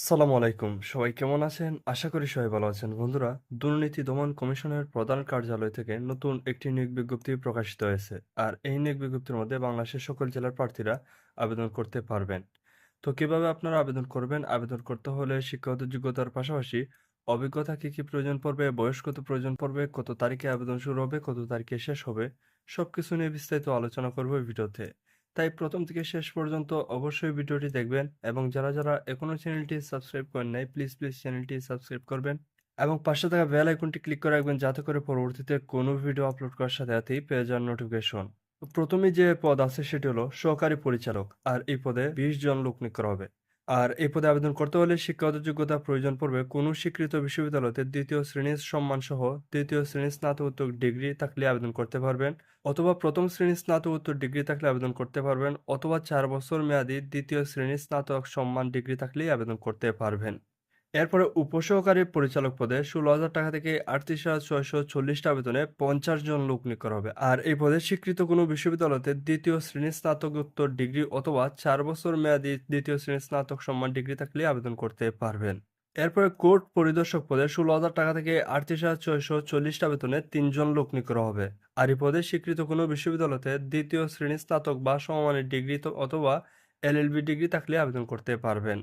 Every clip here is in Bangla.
আসসালামু আলাইকুম। সবাই কেমন আছেন? আশা করি সবাই ভালো আছেন। বন্ধুরা, দুর্নীতি দমন কমিশনের প্রধান কার্যালয় থেকে নতুন একটি নিয়োগ বিজ্ঞপ্তি প্রকাশিত হয়েছে। আর এই নিয়োগ বিজ্ঞপ্তির মধ্যে বাংলাদেশের সকল জেলার প্রার্থীরা আবেদন করতে পারবেন। তো কীভাবে আপনারা আবেদন করবেন? আবেদন করতে হলে শিক্ষাগত যোগ্যতার পাশাপাশি অভিজ্ঞতা কি কি প্রয়োজন পড়বে? বয়স কত প্রয়োজন পড়বে? কত তারিখে আবেদন শুরু হবে? কত তারিখে শেষ হবে? সবকিছু নিয়ে বিস্তারিত আলোচনা করব ভিডিওতে। তাই প্রথম থেকে শেষ পর্যন্ত অবশ্যই ভিডিওটি দেখবেন এবং যারা যারা এখনও চ্যানেলটি সাবস্ক্রাইব করেন নাই প্লিজ প্লিজ চ্যানেলটি সাবস্ক্রাইব করবেন এবং পাশে থাকা বেল আইকনটি ক্লিক করে রাখবেন যাতে করে পরবর্তীতে কোনো ভিডিও আপলোড করার সাথে সাথেই পেয়ে যান নোটিফিকেশন প্রথমে যে পদ আছে সেটি হলো সহকারী পরিচালক, আর এই পদে বিশ জন লোক নিয়োগ করা হবে। আর এই পদে আবেদন করতে হলে শিক্ষাগত যোগ্যতা প্রয়োজন পড়বে কোনো স্বীকৃত বিশ্ববিদ্যালয়তে দ্বিতীয় শ্রেণির সম্মান সহ দ্বিতীয় শ্রেণির স্নাতকোত্তর ডিগ্রি থাকলে আবেদন করতে পারবেন অথবা প্রথম শ্রেণির স্নাতকোত্তর ডিগ্রি থাকলে আবেদন করতে পারবেন অথবা চার বছর মেয়াদী দ্বিতীয় শ্রেণির স্নাতক সম্মান ডিগ্রি থাকলেই আবেদন করতে পারবেন। এরপরে উপসহকারী পরিচালক পদে ষোলো হাজার টাকা থেকে আটত্রিশ হাজার ছয়শো চল্লিশটা আবেদনে পঞ্চাশ জন লোক নিয়োগ করা হবে। আর এই পদে স্বীকৃত কোনো বিশ্ববিদ্যালয়তে দ্বিতীয় শ্রেণির স্নাতকোত্তর ডিগ্রি অথবা চার বছর মেয়াদী দ্বিতীয় শ্রেণির স্নাতক সম্মান ডিগ্রি থাকলে আবেদন করতে পারবেন। এরপরে কোর্ট পরিদর্শক পদে ষোলো হাজার টাকা থেকে আটত্রিশ হাজার ছয়শো চল্লিশটা বেতনে তিনজন লোক করা হবে। আর এই পদে স্বীকৃত কোনো বিশ্ববিদ্যালয়তে দ্বিতীয় শ্রেণির স্নাতক বা সমমানের ডিগ্রি অথবা এলএলবি ডিগ্রি থাকলে আবেদন করতে পারবেন।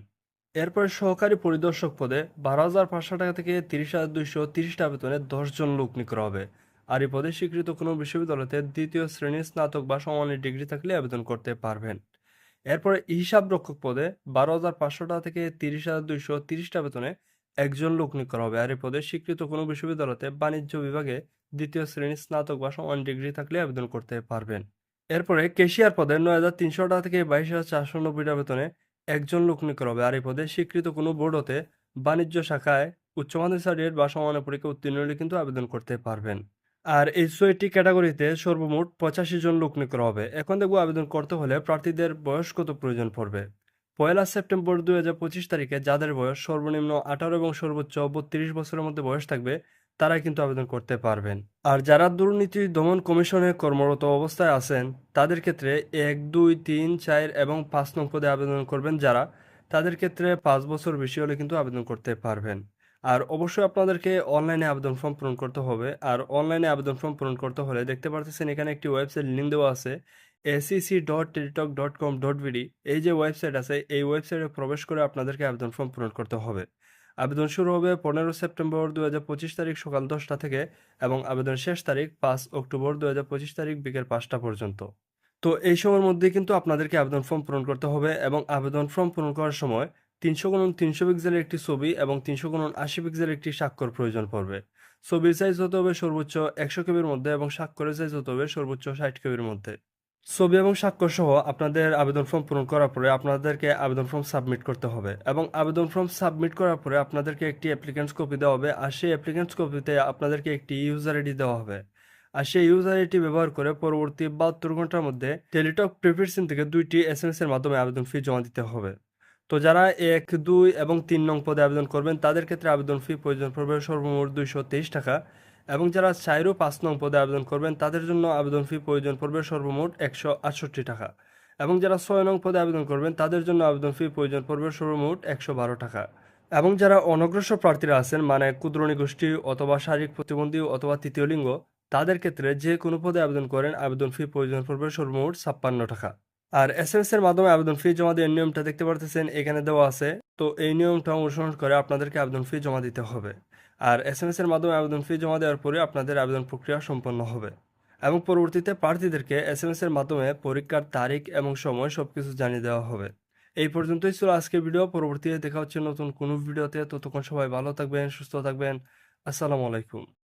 এরপরে সহকারী পরিদর্শক পদে বারো হাজার পাঁচশো টাকা থেকে তিরিশ হাজার দুইশো তিরিশটা বেতনে দশজন লোক নিয়োগ করা হবে। আর এই পদে স্বীকৃত কোনো বিশ্ববিদ্যালয়তে দ্বিতীয় শ্রেণির স্নাতক বা সমমানের ডিগ্রি থাকলে আবেদন করতে পারবেন। এরপরে হিসাব রক্ষক পদে বারো হাজার পাঁচশো টাকা থেকে তিরিশ হাজার দুইশো তিরিশটা বেতনে একজন লোক নিয়োগ করা হবে। আর এই পদে স্বীকৃত কোনো বিশ্ববিদ্যালয়তে বাণিজ্য বিভাগে দ্বিতীয় শ্রেণির স্নাতক বা সমান ডিগ্রি থাকলে আবেদন করতে পারবেন। এরপরে কেশিয়ার পদে নয় হাজার তিনশো টাকা থেকে বাইশ হাজার চারশো নব্বইটা বেতনে একজন লোক নিয়োগ হবে। আর এই পদে স্বীকৃত কোনো বোর্ড হতে বাণিজ্য শাখায় উচ্চ মাধ্যমিক সার্টিফিকেট বা সমানের পরীক্ষা উত্তীর্ণ হলে কিন্তু আবেদন করতে পারবেন। আর এই ছয়টি ক্যাটাগরিতে সর্বমোট পঁচাশি জন লোক নিয়োগ হবে। এখন দেখব আবেদন করতে হলে প্রার্থীদের বয়স কত প্রয়োজন পড়বে। পয়লা সেপ্টেম্বর দুই হাজার পঁচিশ তারিখে যাদের বয়স সর্বনিম্ন আঠারো এবং সর্বোচ্চ বত্রিশ বছরের মধ্যে বয়স থাকবে তারাই কিন্তু আবেদন করতে পারবেন। আর যারা দুর্নীতি দমন কমিশনে কর্মরত অবস্থায় আছেন, তাদের ক্ষেত্রে এক, দুই, তিন, চার এবং পাঁচ নং পদে আবেদন করবেন যারা। তাদের ক্ষেত্রে পাঁচ বছর বেশি হলে কিন্তু আবেদন করতে পারবেন। আর অবশ্যই আপনাদেরকে অনলাইনে আবেদন ফর্ম পূরণ করতে হবে। আর অনলাইনে আবেদন ফর্ম পূরণ করতে হলে দেখতে পারতেছেন এখানে একটি ওয়েবসাইট লিঙ্ক দেওয়া আছে ACC dot teletalk dot com dot BD এই যে ওয়েবসাইট আছে এই ওয়েবসাইটে প্রবেশ করে আপনাদেরকে আবেদন ফর্ম পূরণ করতে হবে আবেদন শুরু হবে পনেরো সেপ্টেম্বর দু হাজার পঁচিশ তারিখ সকাল দশটা থেকে এবং আবেদন শেষ তারিখ পাঁচ অক্টোবর দু হাজার পঁচিশ তারিখ বিকেল পাঁচটা পর্যন্ত। তো এই সময়ের মধ্যে কিন্তু আপনাদেরকে আবেদন ফর্ম পূরণ করতে হবে এবং আবেদন ফর্ম পূরণ করার সময় তিনশো গুণন তিনশো পিক্সেলের একটি ছবি এবং তিনশো গুণন আশি পিক্সেলের একটি স্বাক্ষর প্রয়োজন পড়বে। ছবির সাইজ হতে হবে সর্বোচ্চ একশো কেবির মধ্যে এবং স্বাক্ষরের সাইজ হতে হবে সর্বোচ্চ ষাট কেবির মধ্যে। ছবি এবং স্বাক্ষর সহ আপনাদের আবেদন ফর্ম পূরণ করার পরে আপনাদেরকে আবেদন ফর্ম সাবমিট করতে হবে এবং আবেদন ফর্ম সাবমিট করার পরে আপনাদেরকে একটি অ্যাপ্লিকেন্টস কপি দেওয়া হবে আর সেই অ্যাপ্লিকেন্টস কপিতে আপনাদেরকে একটি ইউজার আইডি দেওয়া হবে। আর সেই ইউজার আইডি ব্যবহার করে পরবর্তী বাহাত্তর ঘণ্টার মধ্যে টেলিটক প্রিপেড সিম থেকে দুইটি এস এম এস এর মাধ্যমে আবেদন ফি জমা দিতে হবে। তো যারা এক, দুই এবং তিন নং পদে আবেদন করবেন, তাদের ক্ষেত্রে আবেদন ফি প্রয়োজন পড়বে সর্বমোট দুইশো তেইশ টাকা। এবং যারা চার ও পাঁচ নং পদে আবেদন করবেন, তাদের জন্য আবেদন ফি প্রয়োজন পড়বে সর্বমোট একশো আটষট্টি টাকা। এবং যারা ছয় নং পদে আবেদন করবেন, তাদের জন্য আবেদন ফি প্রয়োজন পড়বে সর্বমোট একশো বারো টাকা। এবং যারা অনগ্রসর প্রার্থীরা আছেন মানে ক্ষুদ্রণী গোষ্ঠী অথবা শারীরিক প্রতিবন্ধী অথবা তৃতীয় লিঙ্গ, তাদের ক্ষেত্রে যে কোনো পদে আবেদন করেন, আবেদন ফি প্রয়োজন পড়বে সর্বমোট ছাপ্পান্ন টাকা। আর এস এম এস এর মাধ্যমে আবেদন ফি জমা দেওয়ার নিয়মটা দেখতে পারতেছেন, এখানে দেওয়া আছে। তো এই নিয়মটা অনুসরণ করে আপনাদেরকে আবেদন ফি জমা দিতে হবে। আর এস এম এর মাধ্যমে আবেদন ফি জমা দেওয়ার পরে আপনাদের আবেদন প্রক্রিয়া সম্পন্ন হবে। এবং পরবর্তীতে প্রার্থীদেরকে এস এম এর মাধ্যমে পরীক্ষার তারিখ এবং সময় সব কিছু জানিয়ে দেওয়া হবে। এই পর্যন্তই ছিল আজকের ভিডিও। পরবর্তীতে দেখা হচ্ছে নতুন কোনো ভিডিওতে। ততক্ষণ সবাই ভালো থাকবেন, সুস্থ থাকবেন। আসসালামু আলাইকুম।